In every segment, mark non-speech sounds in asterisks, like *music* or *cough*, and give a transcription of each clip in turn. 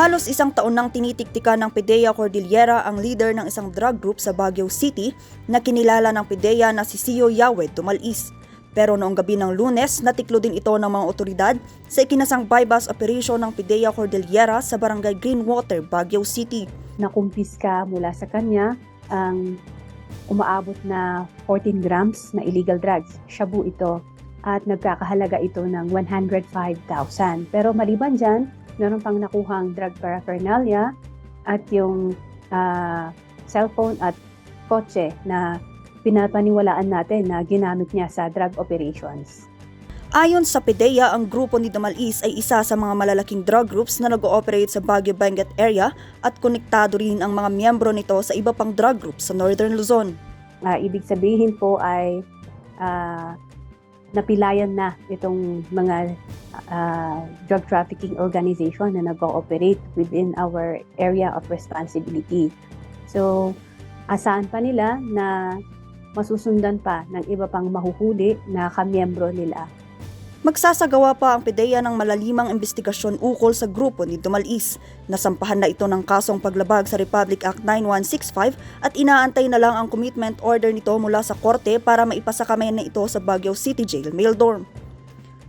Halos isang taon nang tinitiktika ng PIDEA Cordillera ang leader ng isang drug group sa Baguio City na kinilala ng PIDEA na si Sio Yawed Tumalis. Pero noong gabi ng lunes, natiklo din ito ng mga otoridad sa ikinasang bypass operation ng PIDEA Cordillera sa barangay Greenwater, Baguio City. nakumpiska mula sa kanya ang umaabot na 14 grams na illegal drugs. Shabu ito at nagkakahalaga ito ng 105,000. Pero maliban dyan, meron pang nakuhang drug paraphernalia at yung ah, cellphone at kotse na pinapaniwalaan natin na ginamit niya sa drug operations. Ayon sa PIDEA, ang grupo ni Damalis ay isa sa mga malalaking drug groups na nag-ooperate sa Baguio Benguet area at konektado rin ang mga miyembro nito sa iba pang drug groups sa Northern Luzon. Ah, ibig sabihin po ay ah, napilayan na itong mga ah, drug trafficking organization na nag-ooperate within our area of responsibility. So, asahan pa nila na masusundan pa ng iba pang mahuhuli na kamiyembro nila. Magsasagawa pa ang PIDEA ng malalimang investigasyon ukol sa grupo ni Dumalis. Nasampahan na ito ng kasong paglabag sa Republic Act 9165 at inaantay na lang ang commitment order nito mula sa korte para maipasa kamay na ito sa Baguio City Jail Mail Dorm.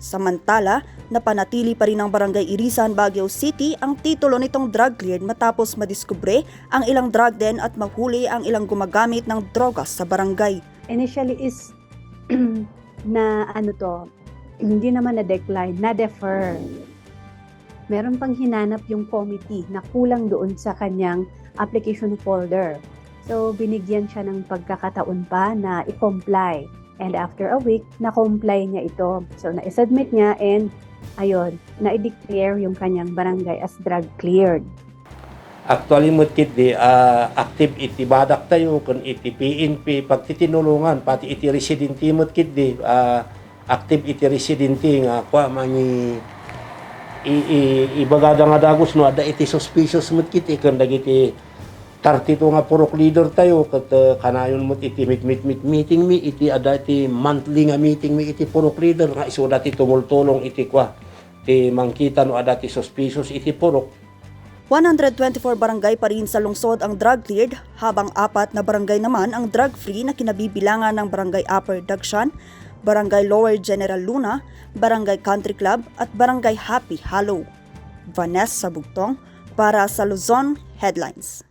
Samantala, napanatili pa rin ng Barangay Irisan, Baguio City ang titulo nitong drug cleared matapos madiskubre ang ilang drug den at mahuli ang ilang gumagamit ng drogas sa barangay. Initially is *clears throat* na ano to, hindi naman na-decline, na-defer. Meron pang hinanap yung committee na kulang doon sa kanyang application folder. So, binigyan siya ng pagkakataon pa na i-comply. And after a week, na-comply niya ito. So, na-submit niya and ayun, na-declare yung kanyang barangay as drug cleared. Actually, mo di ah, active iti badak tayo kun iti PNP pag pati iti residente mo di ah, active iti residente nga kwa mangi i, i, ibagada nga dagos no ada iti suspicious mo kiti kun dagiti tartito nga purok leader tayo kat uh, kanayon mo iti meet meet meet meeting mi iti ada iti monthly nga meeting mi iti purok leader nga iso dati tumultulong iti kwa ti mangkita no ada suspicious iti purok 124 barangay pa rin sa lungsod ang drug cleared, habang apat na barangay naman ang drug free na kinabibilangan ng Barangay Upper Dagshan, Barangay Lower General Luna, Barangay Country Club at Barangay Happy Hollow. Vanessa Bugtong para sa Luzon Headlines.